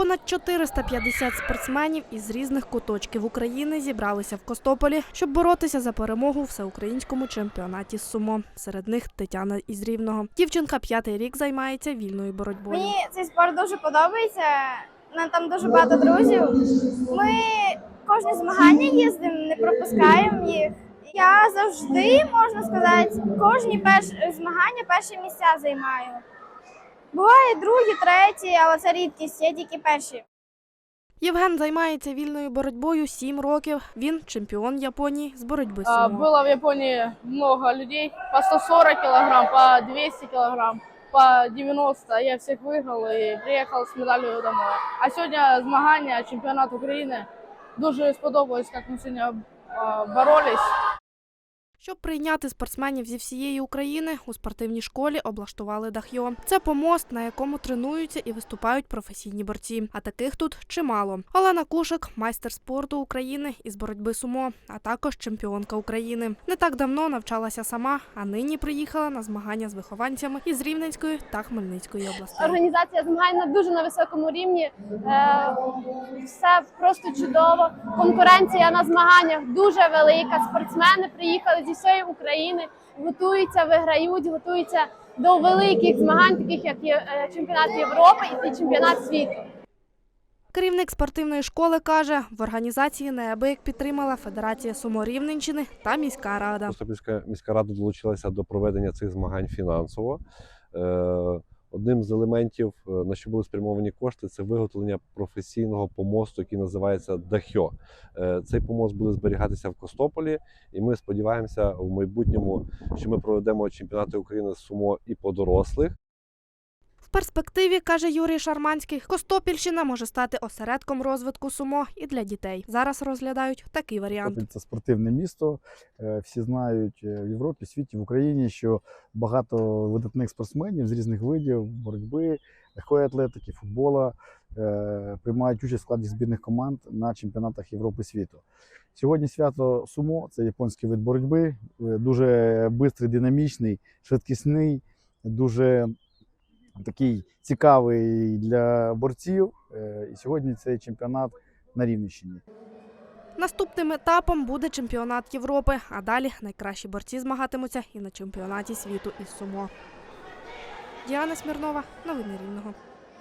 Понад 450 спортсменів із різних куточків України зібралися в Костополі, щоб боротися за перемогу у всеукраїнському чемпіонаті з сумо. Серед них Тетяна із Рівного. Дівчинка п'ятий рік займається вільною боротьбою. Мені цей спорт дуже подобається. Мене там дуже багато друзів. Ми кожне змагання їздимо, не пропускаємо їх. Я завжди, можна сказати, кожні перш... змагання перші місця займаю. Буває другі, треті, але це рідкість, я тільки перші. Євген займається вільною боротьбою 7 років. Він чемпіон Японії з боротьби сумо. Было в Японии много людей, по 140 килограмм, по 200 килограмм, по 90. Я всех выиграл и приехал с медалью домой. А сегодня змагання, чемпіонат України. Дуже сподобалось, як ми сьогодні боролись. Щоб прийняти спортсменів зі всієї України, у спортивній школі облаштували дахйо. Це помост, на якому тренуються і виступають професійні борці. А таких тут чимало. Олена Кушик, майстер спорту України із боротьби сумо, а також чемпіонка України. Не так давно навчалася сама, а нині приїхала на змагання з вихованцями із Рівненської та Хмельницької областей. Організація змагань на дуже на високому рівні. Е, все просто чудово. Конкуренція на змаганнях дуже велика. Спортсмени приїхали зі всієї України, готуються, виграють, готуються до великих змагань, таких як є е, чемпіонат Європи і чемпіонат світу. Керівник спортивної школи каже, в організації неабияк підтримала Федерація сумо Рівненщини та міська рада. Костопільська міська рада долучилася до проведення цих змагань фінансово. Одним з елементів, е, на що були спрямовані кошти, це виготовлення професійного помосту, який називається Дахьо. Е, Цей помост буде зберігатися в Костополі, і ми сподіваємося в майбутньому, що ми проведемо чемпіонати України з сумо і по дорослих. Перспективі, каже Юрій Шарманський, Костопільщина може стати осередком розвитку сумо і для дітей. Зараз розглядають такий варіант. Це спортивне місто. Е, Всі знають е, в Європі, світі, в Україні, що багато видатних спортсменів з різних видів боротьби, легкої атлетики, футбола е, приймають участь в складі збірних команд на чемпіонатах Європи світу. Сьогодні свято Сумо це японський вид боротьби, дуже бистрий, динамічний, швидкісний, дуже такий цікавий для борців. Е, І сьогодні цей чемпіонат на Рівненщині. Наступним етапом буде чемпіонат Європи, а далі найкращі борці змагатимуться і на чемпіонаті світу із сумо. Діана Смірнова, новини Рівного.